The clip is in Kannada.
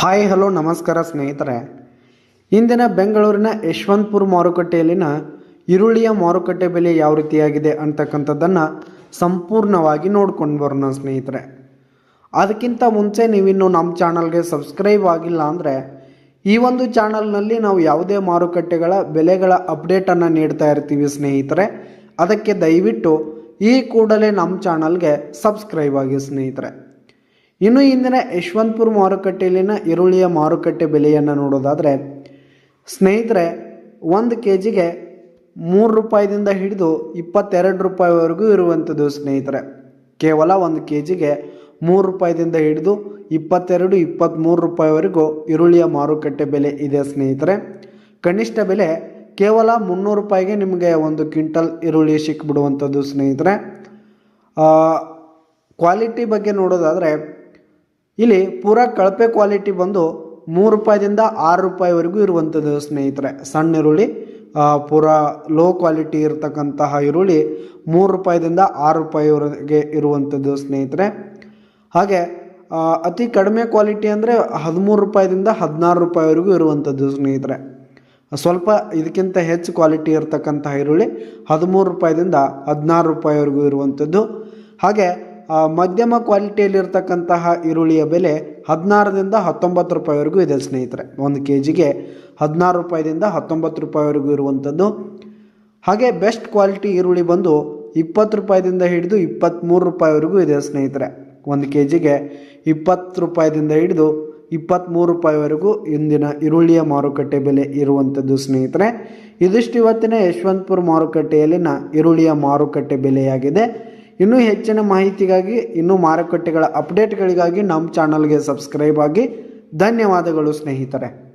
ಹಾಯ್, ಹಲೋ, ನಮಸ್ಕಾರ ಸ್ನೇಹಿತರೆ. ಇಂದಿನ ಬೆಂಗಳೂರಿನ ಯಶವಂತಪುರ ಮಾರುಕಟ್ಟೆಯಲ್ಲಿನ ಈರುಳ್ಳಿಯ ಮಾರುಕಟ್ಟೆ ಬೆಲೆ ಯಾವ ರೀತಿಯಾಗಿದೆ ಅಂತಕ್ಕಂಥದ್ದನ್ನು ಸಂಪೂರ್ಣವಾಗಿ ನೋಡ್ಕೊಂಡು ಬರೋಣ ಸ್ನೇಹಿತರೆ. ಅದಕ್ಕಿಂತ ಮುಂಚೆ ನೀವಿನ್ನು ನಮ್ಮ ಚಾನಲ್ಗೆ ಸಬ್ಸ್ಕ್ರೈಬ್ ಆಗಿಲ್ಲ ಅಂದರೆ ಈ ಒಂದು ಚಾನಲ್ನಲ್ಲಿ ನಾವು ಯಾವುದೇ ಮಾರುಕಟ್ಟೆಗಳ ಬೆಲೆಗಳ ಅಪ್ಡೇಟನ್ನು ನೀಡ್ತಾ ಇರ್ತೀವಿ ಸ್ನೇಹಿತರೆ. ಅದಕ್ಕೆ ದಯವಿಟ್ಟು ಈ ಕೂಡಲೇ ನಮ್ಮ ಚಾನಲ್ಗೆ ಸಬ್ಸ್ಕ್ರೈಬ್ ಆಗಿ ಸ್ನೇಹಿತರೆ. ಇನ್ನು ಇಂದಿನ ಯಶವಂತಪುರ ಮಾರುಕಟ್ಟೆಯಲ್ಲಿನ ಈರುಳ್ಳಿಯ ಮಾರುಕಟ್ಟೆ ಬೆಲೆಯನ್ನು ನೋಡೋದಾದರೆ, ಸ್ನೇಹಿತರೆ, ಒಂದು ಕೆ ಜಿಗೆ ಮೂರು ರೂಪಾಯಿದಿಂದ ಹಿಡಿದು ಇಪ್ಪತ್ತೆರಡು ರೂಪಾಯಿವರೆಗೂ ಇರುವಂಥದ್ದು ಸ್ನೇಹಿತರೆ. ಕೇವಲ ಒಂದು ಕೆ ಜಿಗೆ ಮೂರು ರೂಪಾಯಿದಿಂದ ಹಿಡಿದು ಇಪ್ಪತ್ತೆರಡು ಇಪ್ಪತ್ತ್ಮೂರು ರೂಪಾಯಿವರೆಗೂ ಈರುಳ್ಳಿಯ ಮಾರುಕಟ್ಟೆ ಬೆಲೆ ಇದೆ ಸ್ನೇಹಿತರೆ. ಕನಿಷ್ಠ ಬೆಲೆ ಕೇವಲ ಮುನ್ನೂರು ರೂಪಾಯಿಗೆ ನಿಮಗೆ ಒಂದು ಕ್ವಿಂಟಲ್ ಈರುಳ್ಳಿ ಸಿಕ್ಕಿಬಿಡುವಂಥದ್ದು ಸ್ನೇಹಿತರೆ. ಕ್ವಾಲಿಟಿ ಬಗ್ಗೆ ನೋಡೋದಾದರೆ ಇಲ್ಲಿ ಪೂರ ಕಳಪೆ ಕ್ವಾಲಿಟಿ ಬಂದು ಮೂರು ರೂಪಾಯಿದಿಂದ ಆರು ರೂಪಾಯಿವರೆಗೂ ಇರುವಂಥದ್ದು ಸ್ನೇಹಿತರೆ. ಸಣ್ಣ ಈರುಳ್ಳಿ ಪೂರ ಲೋ ಕ್ವಾಲಿಟಿ ಇರತಕ್ಕಂತಹ ಈರುಳ್ಳಿ ಮೂರು ರೂಪಾಯಿದಿಂದ ಆರು ರೂಪಾಯಿವರೆಗೆ ಇರುವಂಥದ್ದು ಸ್ನೇಹಿತರೆ. ಹಾಗೆ ಅತಿ ಕಡಿಮೆ ಕ್ವಾಲಿಟಿ ಅಂದರೆ ಹದಿಮೂರು ರೂಪಾಯಿದಿಂದ ಹದಿನಾರು ರೂಪಾಯಿವರೆಗೂ ಇರುವಂಥದ್ದು ಸ್ನೇಹಿತರೆ. ಸ್ವಲ್ಪ ಇದಕ್ಕಿಂತ ಹೆಚ್ಚು ಕ್ವಾಲಿಟಿ ಇರತಕ್ಕಂತಹ ಈರುಳ್ಳಿ ಹದಿಮೂರು ರೂಪಾಯಿದಿಂದ ಹದಿನಾರು ರೂಪಾಯಿವರೆಗೂ ಇರುವಂಥದ್ದು. ಹಾಗೆ ಮಧ್ಯಮ ಕ್ವಾಲಿಟಿಯಲ್ಲಿರ್ತಕ್ಕಂತಹ ಈರುಳ್ಳಿಯ ಬೆಲೆ ಹದಿನಾರರಿಂದ ಹತ್ತೊಂಬತ್ತು ರೂಪಾಯಿವರೆಗೂ ಇದೆ ಸ್ನೇಹಿತರೆ. ಒಂದು ಕೆ ಜಿಗೆ ಹದಿನಾರು ರೂಪಾಯಿದಿಂದ ಹತ್ತೊಂಬತ್ತು ರೂಪಾಯಿವರೆಗೂ ಇರುವಂಥದ್ದು. ಹಾಗೆ ಬೆಸ್ಟ್ ಕ್ವಾಲಿಟಿ ಈರುಳ್ಳಿ ಬಂದು ಇಪ್ಪತ್ತು ರೂಪಾಯಿದಿಂದ ಹಿಡಿದು ಇಪ್ಪತ್ತ್ಮೂರು ರೂಪಾಯಿವರೆಗೂ ಇದೆ ಸ್ನೇಹಿತರೆ. ಒಂದು ಕೆ ಜಿಗೆ ಇಪ್ಪತ್ತು ರೂಪಾಯಿದಿಂದ ಹಿಡಿದು ಇಪ್ಪತ್ತ್ಮೂರು ರೂಪಾಯಿವರೆಗೂ ಇಂದಿನ ಈರುಳ್ಳಿಯ ಮಾರುಕಟ್ಟೆ ಬೆಲೆ ಇರುವಂಥದ್ದು ಸ್ನೇಹಿತರೆ. ಇದಿಷ್ಟು ಇವತ್ತಿನ ಯಶವಂತಪುರ ಮಾರುಕಟ್ಟೆಯಲ್ಲಿನ ಈರುಳ್ಳಿಯ ಮಾರುಕಟ್ಟೆ ಬೆಲೆಯಾಗಿದೆ. ಇನ್ನೂ ಹೆಚ್ಚಿನ ಮಾಹಿತಿಗಾಗಿ ಇನ್ನೂ ಮಾರುಕಟ್ಟೆಗಳ ಅಪ್ಡೇಟ್ಗಳಿಗಾಗಿ ನಮ್ಮ ಚಾನಲ್ಗೆ ಸಬ್ಸ್ಕ್ರೈಬ್ ಆಗಿ. ಧನ್ಯವಾದಗಳು ಸ್ನೇಹಿತರೆ.